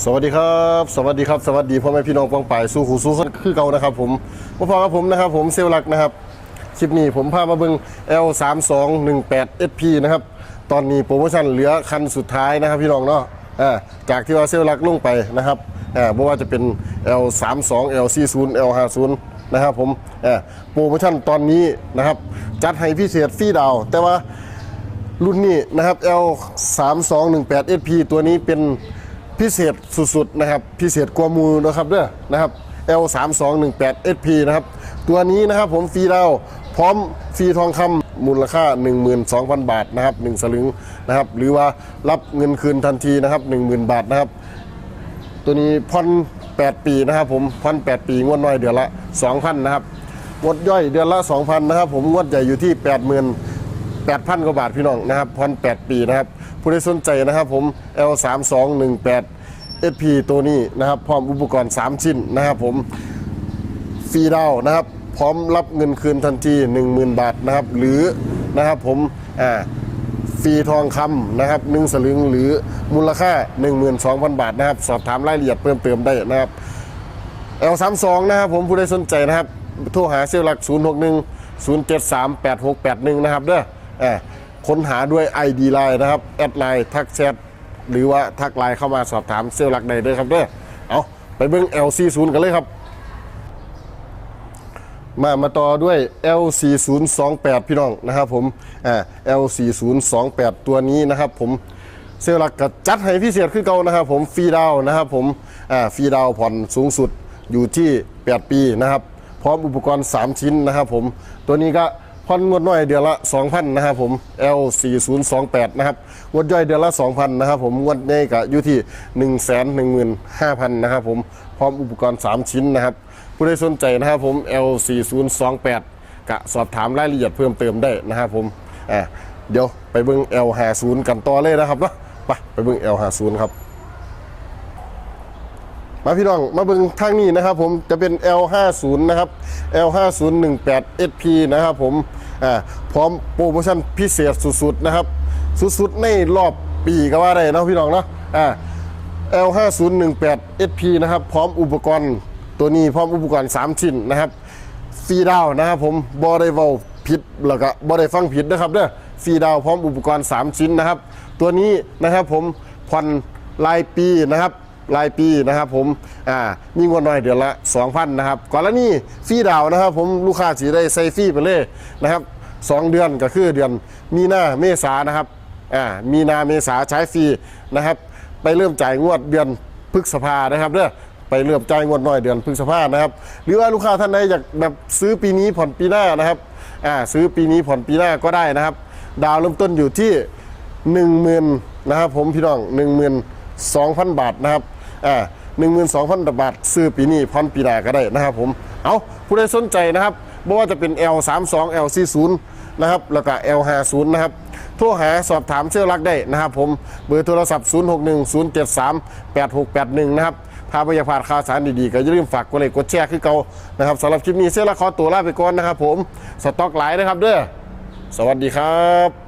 สวัสดีครับ สวัสดีครับ สวัสดีพ่อแม่พี่น้องปองป่ายสู้หูสู้คนคือเก่านะครับผมพ่อพ่อกับผมนะครับผมเซลลักนะครับคลิปนี้ผมพามาเบิ่ง L 3 2 1 8 SP นะครับตอนนี้โปรโมชั่นเหลือคันสุดท้ายนะครับพี่น้องเนาะจากที่ว่าเซลลักลงไปนะครับอ่าไม่ว่าจะเป็น L 3 2 L 4 0 L 5 0นะครับผมโปรโมชั่นตอนนี้นะครับจัดให้พิเศษฟรีดาว แต่ว่ารุ่นนี้นะครับ L 3 2 1 8 SP ตัวนี้เป็น พิเศษสุดๆนะครับพิเศษกว่ามูนะครับเด้อนะครับ L 3 2 1 8 SP นะครับ ตัวนี้นะครับผมฟรีดาวพร้อมฟรีทองคำมูลค่า 12,000 บาทนะครับ1สลึงนะครับ หรือว่ารับเงินคืนทันทีนะครับ 10,000 บาทนะครับ ตัวนี้ผ่อน8ปีนะครับผมผ่อน8ปีงวดน้อยเดือนละ 2,000 นะครับงวดย่อยเดือนละ 2,000 นะครับ ผมงวดใหญ่อยู่ที่ 80,000 8,000กว่าบาทพี่น้องนะครับผ่อน8ปีนะครับผู้ใดสนใจนะครับผม L 3 2 1 8 SP ตัวนี้นะครับ พร้อมอุปกรณ์ 3 ชิ้นนะครับผมฟรีดาวนะครับ พร้อมรับเงินคืนทันที 10,000 บาทนะครับ หรือนะครับผมอ่าฟรีทองคำนะครับหนึ่งสลึงหรือมูลค่า 12,000 บาทนะครับ สอบถามรายละเอียดเพิ่มเติมได้นะครับ L32 นะครับผมผู้ใดสนใจนะครับ โทรหาเซลล์หลัก 061 073 8681 นะครับเด้อ ค้นหาด้วย ID Line นะครับ แอดไลน์ทักแชทหรือว่าทักไลน์เข้ามาสอบถามเซลล์หลักใดด้อครับเด้อเอาไปเบิ่ง L40 กันเลยครับ มามาต่อด้วย L4028 พี่น้องนะครับผมอ่า L4028 ตัวนี้นะครับผมเซลล์หลักก็จัดให้พิเศษขึ้นเก่านะครับผมฟรีดาวน์นะครับผมอ่าฟรีดาวน์ผ่อนสูงสุดอยู่ที่ 8 ปีนะครับ พร้อมอุปกรณ์ 3 ชิ้นนะครับผมตัวนี้ก็ ผ่อนงวดน้อยเดือนละ 2,000นะครับผม L4028 นะครับงวดย่อยเดือนละ 2,000นะครับผมงวดใหญ่ก็อยู่ที่ 115,000นะครับผมพร้อมอุปกรณ์ 3 ชิ้นนะครับ ผู้ใดสนใจนะครับผม L4028 กะสอบถามรายละเอียดเพิ่มเติมได้นะครับผมอ่าเดี๋ยวไปเบิ่ง L50 กันต่อเลยนะครับเนาะไปไปเบิ่ง L50 ครับ มาพี่น้องมาเบิ่งทางนี้นะครับผมจะเป็น L50 นะครับ L5018 SP นะครับผมอ่าพร้อมโปรโมชั่นพิเศษสุดๆนะครับ สุดๆในรอบปีก็ว่าได้นะพี่น้องเนาะอ่า L5018 SP นะครับพร้อมอุปกรณ์ตัวนี้พร้อมอุปกรณ์ 3 ชิ้นนะครับฟรีดาวนะครับผมบอได้เว้าผิดแล้วก็บอได้ฟังผิดนะครับเด้อฟรีดาวพร้อมอุปกรณ์ 3 ชิ้นนะครับ ตัวนี้นะครับผมผ่อนรายปีนะครับ รายปีนะครับผมอ่ามีงวดน้อยเดือนละ 2,000นะครับก่อนล้วนี่ฟรีดาวนะครับ ผมลูกค้าสีได้ใส่ฟรีไปเลยนะครับสองเดือนก็คือเดือนมีนาเมษานะครับอ่ามีนาเมษาใช้ฟรีนะครับ ไปเริ่มจ่ายงวดเดือนพฤษภานะครับเด้อไปเริ่มจ่ายงวดน้อยเดือนพฤษภานะครับ หรือว่าลูกค้าท่านใดอยากแบบซื้อปีนี้ผ่อนปีหน้านะครับอ่าซื้อปีนี้ผ่อนปีหน้าก็ได้นะครับ ดาวเริ่มต้นอยู่ที่หนึ่งหมื่นนะครับผมพี่น้องหนึ่ งหมื่นสองพันบาทนะครับอ่าหนึ่งหมื่นสองพันบาท ซื้อปีนี้พันปีหน้าก็ได้นะครับผม เอาผู้ใดสนใจนะครับไม่ว่าจะเป็น L 3 2 L 4 0 นะครับ แล้วก็ L 5 0 นะครับ โทรหาสอบถามเชื่อรักได้นะครับผม เบอร์โทรศัพท์ 0 6 1 0 7 3 8 6 8 1 นะครับ ถ้าไม่อยากพลาดข่าวสารดีๆ ก็อย่าลืมฝากกดไลค์กดแชร์คือเก่านะครับสำหรับคลิปนี้เชื่อรักขอตัวลาไปก่อนนะครับผม สต็อกหลายนะครับเด้อ สวัสดีครับ